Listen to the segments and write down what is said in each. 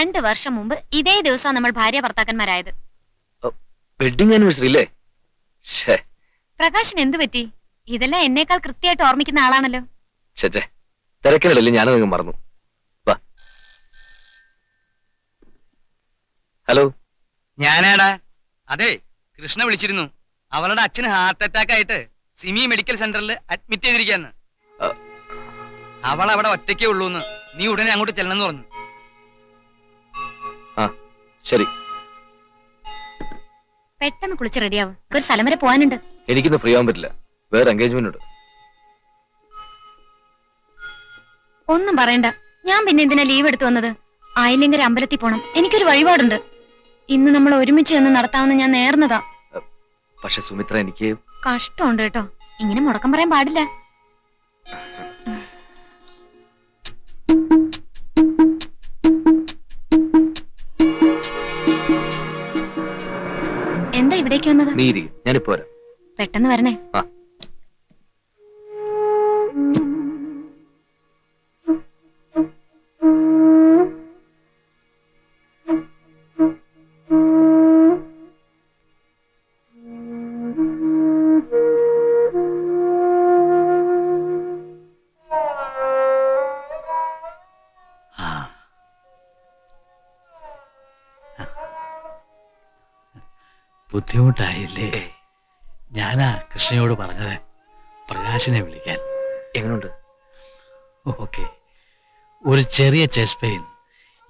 രണ്ട് വർഷം മുമ്പ് ഇതേ ദിവസം നമ്മൾ ഭാര്യ ഭർത്താക്കന്മാരായത് വെഡിങ് ആനിവേഴ്സറി അല്ലേ എന്തു പറ്റി? ഇതെല്ലാം എന്നേക്കാൾ കൃത്യമായിട്ട് ഓർമ്മിക്കുന്ന ആളാണല്ലോ. തിരക്കിനല്ലേ തിരക്കിനിടയിൽ ഞാനും നിങ്ങൾ മറന്നു. വാ. ഹലോ. ഞാനാടാ. അതെ കൃഷ്ണ വിളിച്ചിരുന്നു. അവളുടെ അച്ഛന് ഹാർട്ട് അറ്റാക്ക് ആയിട്ട് സിമി മെഡിക്കൽ സെന്ററിൽ അഡ്മിറ്റ് ചെയ്തിരിക്കാന്ന് അവൾ അവിടെ ഒറ്റയ്ക്കേ ഉള്ളൂന്ന്. നീ ഉടനെ അങ്ങോട്ട് ചെല്ലണമെന്ന് പറഞ്ഞു. ആ ശരി. പെട്ടെന്ന് കുളിച്ച് റെഡിയാവും. ഒരു സ്ഥലം വരെ പോകാനുണ്ട് എനിക്കിന്ന് ഫ്രീ ആവാൻ പറ്റില്ല. വേറെ എൻഗേജ്മെന്റ് ഉണ്ട്. ഒന്നും പറയണ്ട. ഞാൻ പിന്നെ എന്തിനാ ലീവ് എടുത്തു വന്നത്? ആയില്ലെങ്കിൽ അമ്പലത്തിൽ പോണം. എനിക്കൊരു വഴിപാടുണ്ട്. ഇന്ന് നമ്മൾ ഒരുമിച്ച് ചെന്ന് നടത്താമെന്ന് ഞാൻ നേർന്നതാ. പക്ഷെ സുമിത്ര എനിക്ക് കഷ്ടമുണ്ട് കേട്ടോ. ഇങ്ങനെ മുടക്കം പറയാൻ പാടില്ല. വന്നത് നീ ഇരിക്കും. ഞാനിപ്പോ വരാം. പെട്ടെന്ന് വരണേ. ആ. ബുദ്ധിമുട്ടായില്ലേ ഞാനാ കൃഷ്ണയോട് പറഞ്ഞത്. പ്രകാശിനെ വിളിക്കാൻ. എങ്ങനുണ്ട്? ഓക്കെ. ഒരു ചെറിയ ചെസ്റ്റ് പെയിൻ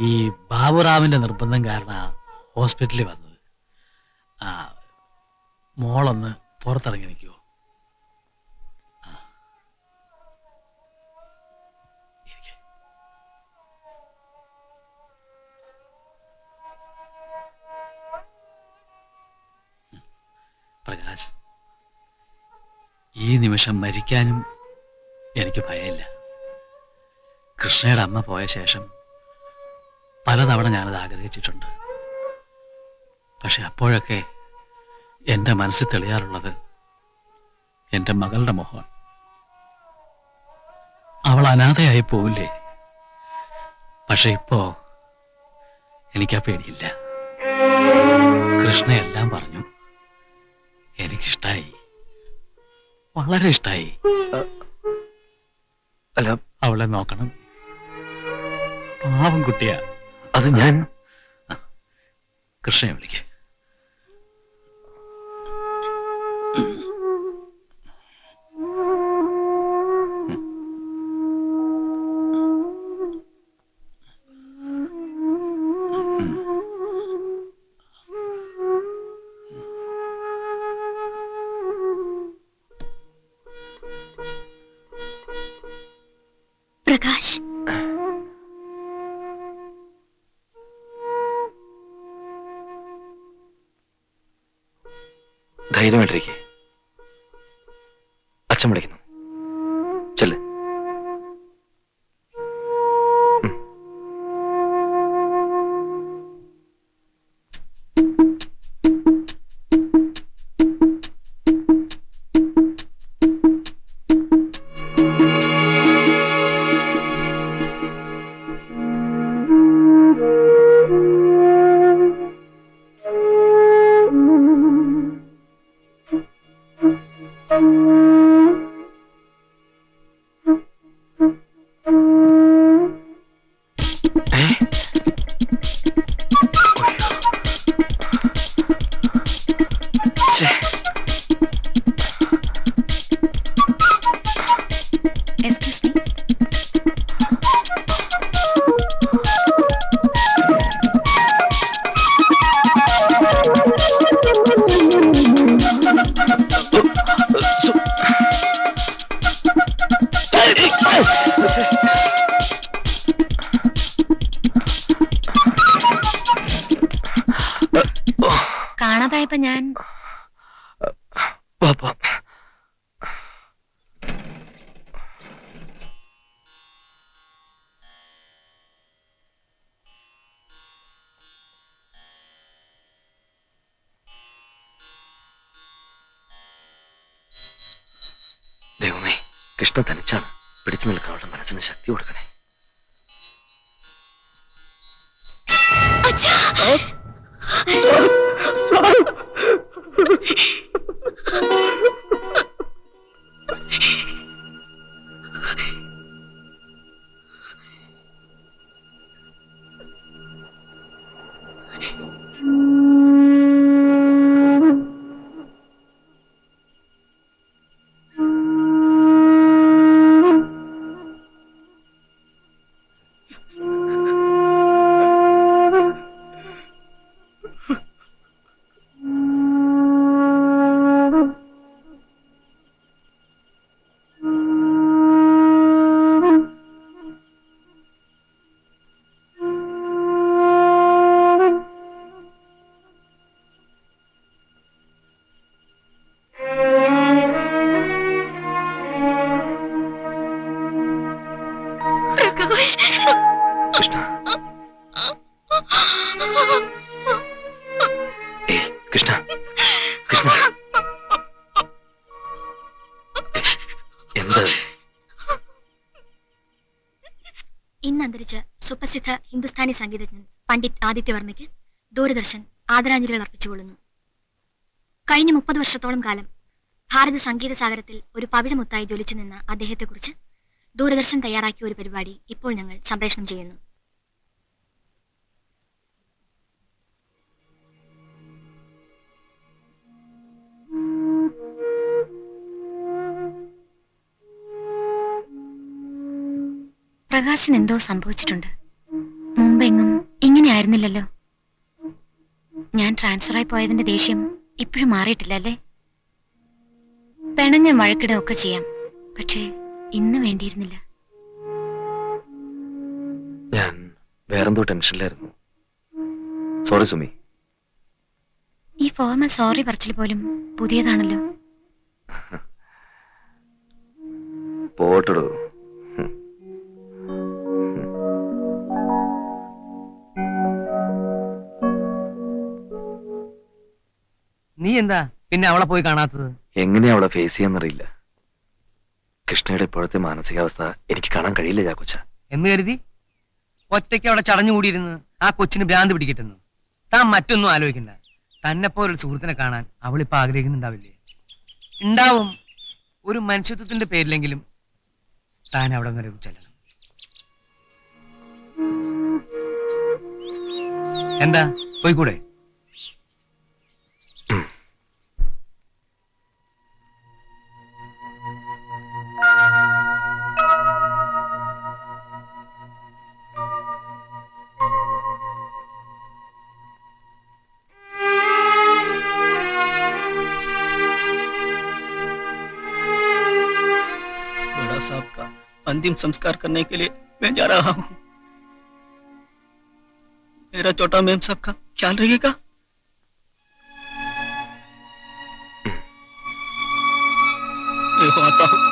ഈ ബാബുറാവിന്റെ നിർബന്ധം കാരണം ഹോസ്പിറ്റലിൽ വന്നത്. ആ മോളൊന്ന് പുറത്തിറങ്ങി നിൽക്കുമോ പ്രകാശ് ഈ നിമിഷം മരിക്കാനും എനിക്ക് ഭയമില്ല. കൃഷ്ണയുടെ അമ്മ പോയ ശേഷം പലതവണ ഞാനത് ആഗ്രഹിച്ചിട്ടുണ്ട്. പക്ഷെ അപ്പോഴൊക്കെ എന്റെ മനസ്സിൽ തെളിയാറുള്ളത് എന്റെ മകളുടെ മുഖമാണ് അവൾ അനാഥയായി പോവില്ലേ? പക്ഷെ ഇപ്പോ എനിക്കാ പേടിയില്ല. കൃഷ്ണ എല്ലാം പറഞ്ഞു. എനിക്കിഷ്ടായി. വളരെ ഇഷ്ടായി. അല്ല. അവളെ നോക്കണം. പാവം കുട്ടിയാ. അത് ഞാൻ കൃഷ്ണയെ വിളിക്കേ. ധൈര്യമായിട്ടിരിക്കെ. അച്ഛൻ വിളിക്കുന്നു. കൃഷ്ണ തനിച്ചാണ് പിടിച്ചു നിൽക്കാൻ അവളുടെ മനസ്സിന് ശക്തി കൊടുക്കണേ. കൃഷ്ണ കൃഷ്ണ കൃഷ്ണ. എന്താ? ഇന്ന് അന്തരിച്ച സുപ്രസിദ്ധ ഹിന്ദുസ്ഥാനി സംഗീതജ്ഞൻ പണ്ഡിറ്റ് ആദിത്യവർമ്മയ്ക്ക് ദൂരദർശൻ ആദരാഞ്ജലികൾ അർപ്പിച്ചുകൊള്ളുന്നു. കഴിഞ്ഞ മുപ്പത് വർഷത്തോളം കാലം ഭാരത സംഗീത സാഗരത്തിൽ ഒരു പവിഴമുത്തായി ജ്വലിച്ചു നിന്ന അദ്ദേഹത്തെക്കുറിച്ച് ദൂരദർശൻ തയ്യാറാക്കിയ ഒരു പരിപാടി ഇപ്പോൾ ഞങ്ങൾ സംപ്രേഷണം ചെയ്യുന്നു. പ്രകാശൻ എന്തോ സംഭവിച്ചിട്ടുണ്ട്. മുമ്പെങ്ങും ഇങ്ങനെ ആയിരുന്നില്ലല്ലോ ഞാൻ ട്രാൻസ്ഫറായി പോയതിന്റെ ദേഷ്യം ഇപ്പോഴും മാറിയിട്ടില്ല അല്ലേ? പിണങ്ങ വഴക്കിട ഒക്കെ ചെയ്യാം പക്ഷേ ഇന്ന് വേണ്ടിയിരുന്നില്ല. ഞാൻ വേറെന്തോ ടെൻഷനിലായിരുന്നു. സോറി സുമി. ഈ ഫോർമൽ സോറി പറച്ചിൽ പോലും പുതിയതാണല്ലോ. പോട്ടടോ. എന്താ പിന്നെ അവളെ പോയി കാണാത്തത്? എങ്ങനെയാ അവളെ ഫേസ് ചെയ്യാന്നറിയില്ല. കൃഷ്ണയുടെ ഇപ്പോഴത്തെ മാനസികാവസ്ഥ എനിക്ക് കാണാൻ കഴിയില്ല ചാക്കോച്ച. എന്ന് കരുതി? ഒറ്റയ്ക്ക് അവിടെ ചടഞ്ഞുകൂടിയിരുന്ന് ആ കൊച്ചിന് ഭ്രാന്ത് പിടിക്കട്ടെന്ന് താൻ മറ്റൊന്നും ആലോചിക്കണ്ട. തന്നെ പോലൊരു സുഹൃത്തിനെ കാണാൻ അവളിപ്പോ ആഗ്രഹിക്കുന്നുണ്ടാവില്ലേ? ഉണ്ടാവും. ഒരു മനുഷ്യത്വത്തിന്റെ പേരിലെങ്കിലും താൻ അവിടെ വരെ ചെല്ലണം എന്താ? പോയിക്കൂടെ? साहब का अंतिम संस्कार करने के लिए मैं जा रहा हूँ। मेरा छोटा मेम साहब का ख्याल रखिएगा आता हूँ।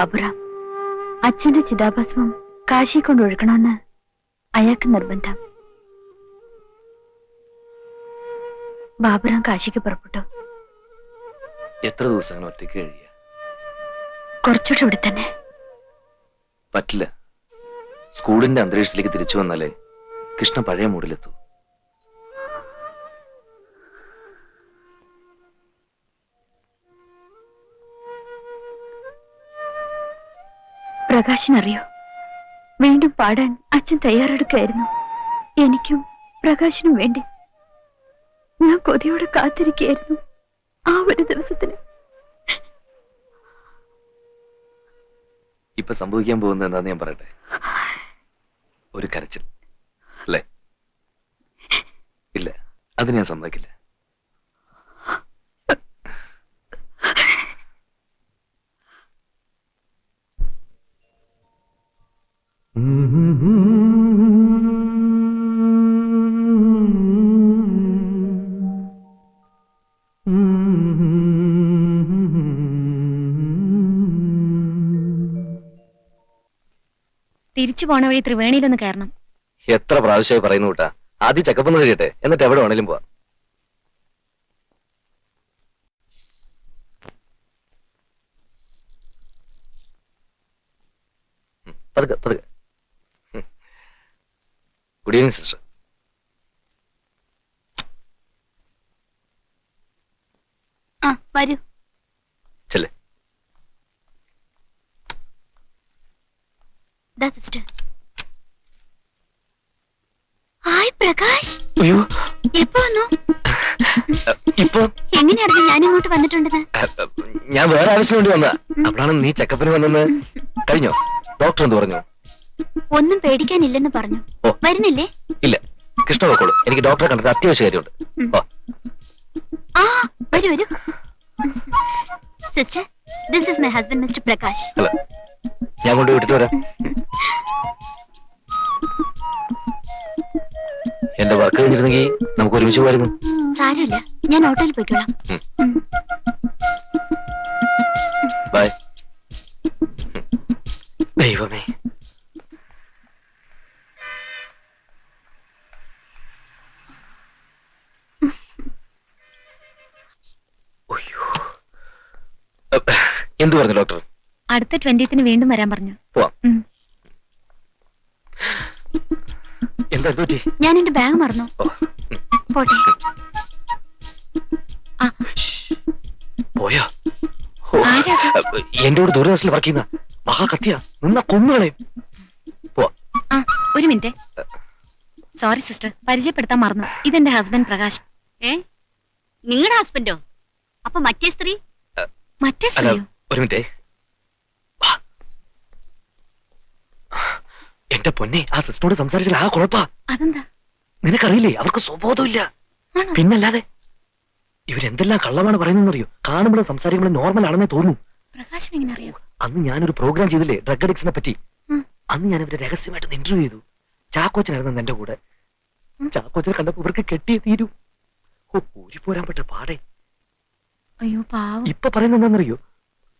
ബാബുറാം. അച്ഛന്റെ ചിതാഭസ്മം കാശി കൊണ്ട് ഒഴുക്കണമെന്ന് അയാൾക്ക് നിർബന്ധം. ബാബുറാം കാശിക്ക് പുറപ്പെട്ടു. എത്ര ദിവസം ഒറ്റയ്ക്ക് കഴിയുക കുറച്ചുകൂടെ ഇവിടെ തന്നെ. പറ്റില്ല. സ്കൂളിന്റെ അന്തരീക്ഷത്തിലേക്ക് തിരിച്ചു വന്നാലേ കൃഷ്ണ പഴയ മൂഡിലെത്തൂ പ്രകാശിനറിയോ? വീണ്ടും പാടാൻ അച്ഛൻ തയ്യാറെടുക്കായിരുന്നു എനിക്കും പ്രകാശിനും വേണ്ടി. ഞാൻ കൊതിയോടെ കാത്തിരിക്കുകയായിരുന്നു ആ ഒരു ദിവസത്തിന്. ഇപ്പൊ സംഭവിക്കാൻ പോകുന്നത് എന്താന്ന് ഞാൻ പറയട്ടെ? ഒരു കരച്ചിൽ. അല്ലേ? ഇല്ല അത് ഞാൻ സമ്മതിക്കില്ല. തിരിച്ചു പോണ വഴി ത്രിവേണിയിലൊന്ന് കയറണം. എത്ര പ്രാവശ്യമായി പറയുന്നു കൂട്ടാ. ആദ്യം ചെക്കപ്പ് ഒന്ന് കഴിയട്ടെ. എന്നിട്ട് എവിടെ വേണേലും പോവാം. ഉം, പതുക്കെ പതുക്കെ. ഗുഡ് ഈവനിങ് സിസ്റ്റർ ആ വരൂ. ചെല്ലേ. സിസ്റ്റർ പ്രകാശ്? അയ്യോ. എപ്പോ വന്നു? ഇപ്പൊ? എങ്ങനെ അറിഞ്ഞു ഞാൻ ഇങ്ങോട്ട് വന്നിട്ടുണ്ടെന്ന്? ഞാൻ വേറെ ആവശ്യം വേണ്ടി വന്നതാ. അപ്പോഴാണ് നീ ചെക്കപ്പിന് വന്നെന്ന് കഴിഞ്ഞോ? ഡോക്ടർ എന്ത് പറഞ്ഞു? ഒന്നും പേടിക്കാനില്ലെന്ന് പറഞ്ഞു. ഓ. വരുന്നില്ലേ? ഇല്ല. കൃഷ്ണ പോക്കോളൂ എനിക്ക് ഡോക്ടറെ കണ്ടിട്ട് അത്യാവശ്യ കാര്യമുണ്ട്. ഓ ആ വരൂ വരൂ. Sister this is my husband Mr Prakash. അല്ല ഞാൻ കൊണ്ട് വിട്ടിട്ട് വരാം. എന്റെ വർക്ക് കഴിഞ്ഞിരുന്നെങ്കിൽ നമുക്ക് ഒരുമിച്ച് പോയിരുന്നു സാരമില്ല. ഞാൻ ഓട്ടോയിൽ പോയിക്കോളാം. ബൈ ദൈവമേ. ഉയ്യോ. അപ്പ്, എന്ത് പറഞ്ഞു ഡോക്ടർ? അടുത്ത ട്വന്റിയത്തിന് വീണ്ടും വരാൻ പറഞ്ഞു. പോവാം. ഉം. ഞാൻ എന്റെ ബാഗ് മറന്നു. പോട്ടെ. ആ പോയോ? ആരാ അത്? എന്റെ കൂടെ ദൂരദർശനിൽ വർക്ക് ചെയ്യുന്ന മഹാ കത്തിയ നിന്ന കൊന്നുകളയും ആ ഒരു മിനിറ്റ്. സോറി സിസ്റ്റർ പരിചയപ്പെടുത്താൻ മറന്നു. ഇതെന്റെ ഹസ്ബൻഡ് പ്രകാശ്. ഏ? നിങ്ങളുടെ ഹസ്ബൻഡോ അപ്പൊ മറ്റേ സ്ത്രീ? മറ്റേ അല്ല സ്ത്രീയോ? ഒരു മിനിറ്റേ. എന്റെ പൊന്നെ ആ സിസ്റ്ററോട് സംസാരിച്ചാൽ ആ കുഴപ്പാ. അതെന്താ? നിനക്കറിയില്ലേ അവർക്ക് സ്വബോധമില്ല. പിന്നല്ലാതെ ഇവരെന്തെല്ലാം കള്ളമാണ് പറയുന്നറിയോ കാണുമ്പോഴും സംസാരിക്കുമ്പോഴും നോർമൽ ആണെന്നേ തോന്നുന്നു. എങ്ങനെ അറിയോ? അന്ന് ഞാനൊരു പ്രോഗ്രാം ചെയ്തില്ലേ ഡ്രഗ് അഡിക്സിനെ പറ്റി? അന്ന് ഞാൻ ഇവരെ രഹസ്യമായിട്ട് ഇന്റർവ്യൂ ചെയ്തു. ചാക്കോച്ചനായിരുന്നു എന്റെ കൂടെ. ചാക്കോച്ചനെ കണ്ടപ്പോ ഇവർക്ക് കെട്ടിയേ തീരൂ. പോരാൻ പറ്റ പാടെ. അയ്യോ പാവം. ഇപ്പൊ പറയുന്നത് എന്താണെന്നറിയോ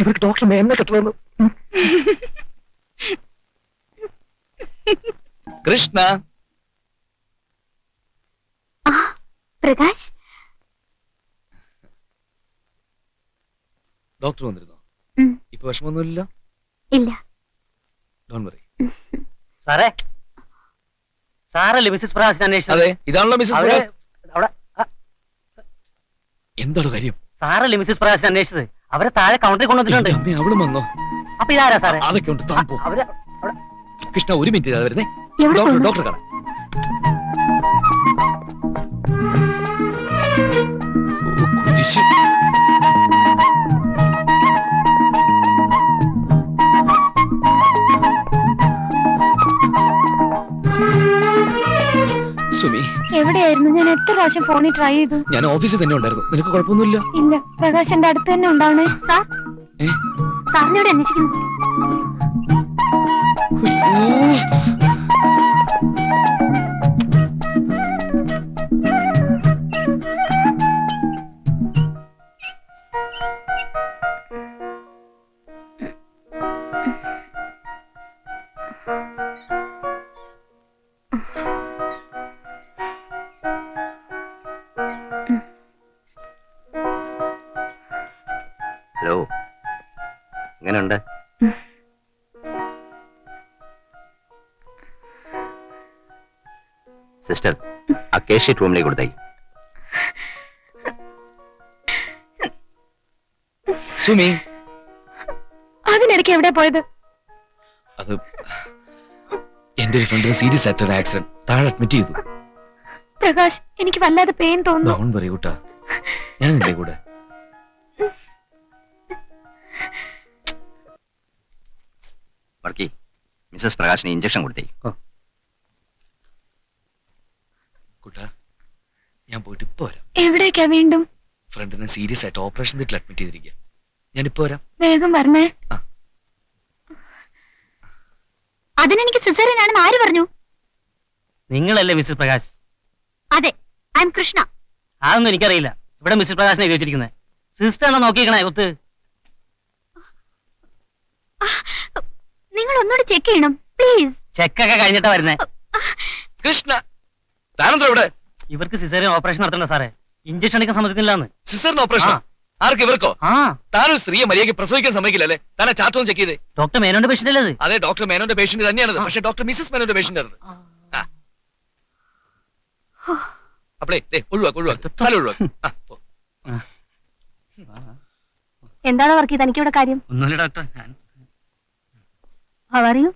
ഇവർക്ക് ഡോക്ടർ മേമനെ കെട്ടണമെന്ന്. ഉം. കൃഷ്ണ. ആ പ്രകാശ്. ഡോക്ടർ വന്നിരുന്നോ? ഉം. ഇപ്പൊ വിഷമമൊന്നുമില്ലല്ലോ? ഇല്ല. ഡോൺ വറി സാറേ സാറല്ലേ മിസ്സസ് പ്രകാശിനെ അന്വേഷിച്ചത്? അതെ ഇതാണല്ലോ മിസ്സസ് അവർ പ്രകാശ്. അവിടെ ആ, എന്താണ് കാര്യം? സാറല്ലേ മിസ്സസ് പ്രകാശിനെ അന്വേഷിച്ചത്? അവരെ താഴെ കൗണ്ടറിൽ കൊണ്ടുവന്നിട്ടുണ്ട്. എന്റെ അമ്മേ, അവളും വന്നോ? അപ്പൊ ഇതാരാ സാറേ? അതൊക്കെ ഉണ്ട് താൻ പോ. അവർ കൃഷ്ണ ഒരു മിനിറ്റ് ഇതാ വരുന്നേ എവിടെ ഡോക്ടർ പോകുന്നു? ഡോക്ടർ കാണാം ഓ, കുരിശ്. സുമി എവിടെയായിരുന്നു ഞാൻ എത്ര പ്രാവശ്യം ഫോണിൽ ട്രൈ ചെയ്തു ഞാൻ ഓഫീസിൽ തന്നെ ഉണ്ടായിരുന്നു നിനക്ക് കുഴപ്പമൊന്നുമില്ല ഇല്ല പ്രകാശ് എന്റെ അടുത്ത് തന്നെ ഉണ്ടാവണേ സാർ ഏ? സാറിനോട് അന്വേഷിക്കുന്നു. ഹലോ എങ്ങനെയുണ്ട്? സിസ്റ്റർ ആ കേസ് ഷീറ്റ് റൂമിലേക്ക് കൊടുത്തായി. സുമി. അതിനിടയ്ക്ക് എവിടെ പോയത്? അത് എന്റെ ഒരു ഫ്രണ്ടിന് സീരിയസ് ആയിട്ടൊരു ആക്സിഡന്റ് താഴെ അഡ്മിറ്റ് ചെയ്തു. പ്രകാശ് എനിക്ക് വല്ലാതെ പെയിൻ തോന്നുന്നു. ഡോൺ പറയൂ കൂട്ടാ ഞാനില്ലേ കൂടെ? വർക്കി മിസ്സസ് പ്രകാശിന് ഇഞ്ചക്ഷൻ കൊടുത്തേക്ക് കൂട്ടാ ഞാൻ പോയിട്ട് ഇപ്പൊ വരാം. എവിടേക്കാ വീണ്ടും? ഫ്രണ്ടിനെ സീരിയസ് ആയിട്ട് ഓപ്പറേഷൻ തിയേറ്ററിൽ അഡ്മിറ്റ് ചെയ്തിരിക്കുക ഞാൻ ഇപ്പൊ വരാം. വേഗം വരണേ. ആ. അതിനെനിക്ക് സിസേറിയനാണെന്ന് ആര് പറഞ്ഞു? നിങ്ങളല്ലേ മിസ്റ്റർ പ്രകാശ്? അതെ ഐ എം കൃഷ്ണ. അതൊന്നും എനിക്കറിയില്ല. ഇവിടെ മിസ്റ്റർ പ്രകാശിനെ എഴുതി വെച്ചിരിക്കുന്നത് സിസ്റ്റർ ആണോ നോക്കിക്കണേ ഒത്ത് നിങ്ങൾ ഒന്നുകൂടി ചെക്ക് ചെയ്യണം പ്ലീസ് ചെക്കൊക്കെ കഴിഞ്ഞിട്ടാ വരുന്നേ. കൃഷ്ണ താനെന്തോ ഇവിടെ? ഇവർക്ക് സിസേറിയൻ ഓപ്പറേഷൻ നടത്തണ്ട സാറേ. ഇഞ്ചക്ഷൻ എടുക്കാൻ സമ്മതിക്കുന്നില്ലാന്ന്. സിസറിന് ഓപ്പറേഷൻ ആർക്ക് ഇവർക്കോ? ആ. താനൊരു സ്ത്രീയെ മര്യാദയ്ക്ക് പ്രസവിക്കാൻ സമ്മതിക്കില്ലല്ലേ? താനെ ചാർട്ടോൺ ചെക്ക് ചെയ്തേ. ഡോക്ടർ മേനോന്റെ പേഷ്യന്റ് അല്ലേ അതെ? ഡോക്ടർ മേനോന്റെ പേഷ്യന്റ് തന്നെയാണ് പക്ഷെ ഡോക്ടർ മിസസ് മേനോന്റെ പേഷ്യന്റ് ആണ് അപ്പളേ ദേ, ഒഴിവാക്ക് ഒഴിവാക്ക്. സ്ഥലം ഒഴിവാക്ക്. എന്താണ് വർക്ക്? തനിക്ക് എനിക്കിവിടെ കാര്യം? ഒന്നുമില്ല ഡോക്ടർ ഞാൻ യു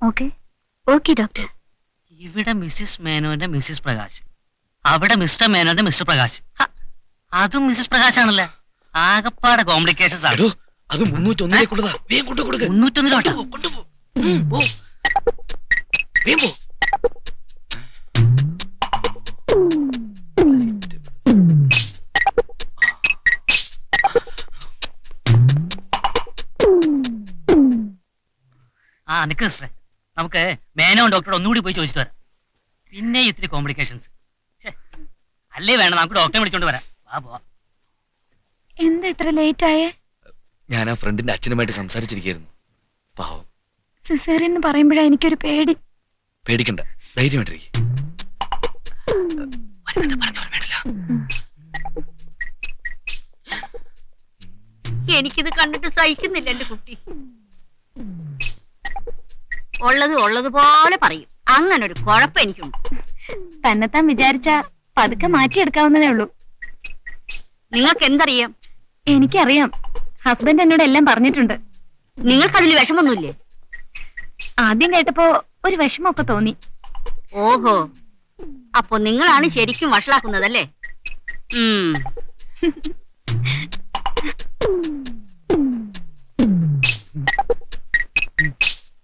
ഓക്കെ ഓക്കെ ഡോക്ടർ ഇവിടെ മിസ്സിസ് മേനോന്റെ മിസ്സിസ് പ്രകാശ്. അവിടെ മിസ്റ്റർ മേനോന്റെ മിസ്റ്റർ പ്രകാശ്. ഹ, അതും മിസ്സിസ് പ്രകാശ് ആണല്ലേ? ആകപ്പാടെ കോംപ്ലിക്കേഷൻസ് ആണ്. എടോ അത് മുന്നൂറ്റൊന്നിലേക്കുള്ളതാ വേഗം കൊണ്ടു കൊടുക്ക. മുന്നൂറ്റൊന്നിലോട്ടോ? കൊണ്ടുപോ ഉം, പോ. വേഗം പോ. ആ നിക്ക് സിസ്റ്ററെ നമുക്ക് മേനോ ഡോക്ടറോട് ഒന്നുകൂടി പോയി ചോദിച്ചിട്ട് വരാം. പിന്നെ ഇത്തിരി കോംപ്ലിക്കേഷൻസ് അല്ലേ വേണം നമുക്ക് ഡോക്ടറെ വിളിച്ചോണ്ട് വരാം. വാ പോ എന്താ ഇത്ര ലേറ്റ് ആയേ? ഞാൻ ആ ഫ്രണ്ടിന്റെ അച്ഛനുമായിട്ട് സംസാരിച്ചിരിക്കുന്നു പാവം. സിസേറിയൻ എന്ന് പറയുമ്പോഴാ എനിക്കൊരു പേടി. പേടിക്കണ്ട ധൈര്യമായിട്ടിരിക്കും. എനിക്കിത് കണ്ടിട്ട് സഹിക്കുന്നില്ല എന്റെ കുട്ടി. ഉള്ളത് ഉള്ളതുപോലെ പറയും. അങ്ങനെ ഒരു കുഴപ്പം എനിക്കുണ്ട്. തന്നെത്താൻ വിചാരിച്ച പതുക്കെ മാറ്റിയെടുക്കാവുന്നതേ ഉള്ളൂ. നിങ്ങൾക്ക് എന്തറിയാം എനിക്കറിയാം. ഹസ്ബൻഡ് എന്നോട് എല്ലാം പറഞ്ഞിട്ടുണ്ട്. നിങ്ങൾക്ക് അതിൽ വിഷമൊന്നുമില്ലേ? ആദ്യം കേട്ടപ്പോ ഒരു വിഷമമൊക്കെ തോന്നി. ഓഹോ. അപ്പൊ നിങ്ങളാണ് ശരിക്കും വഷളാക്കുന്നതല്ലേ? ഉം.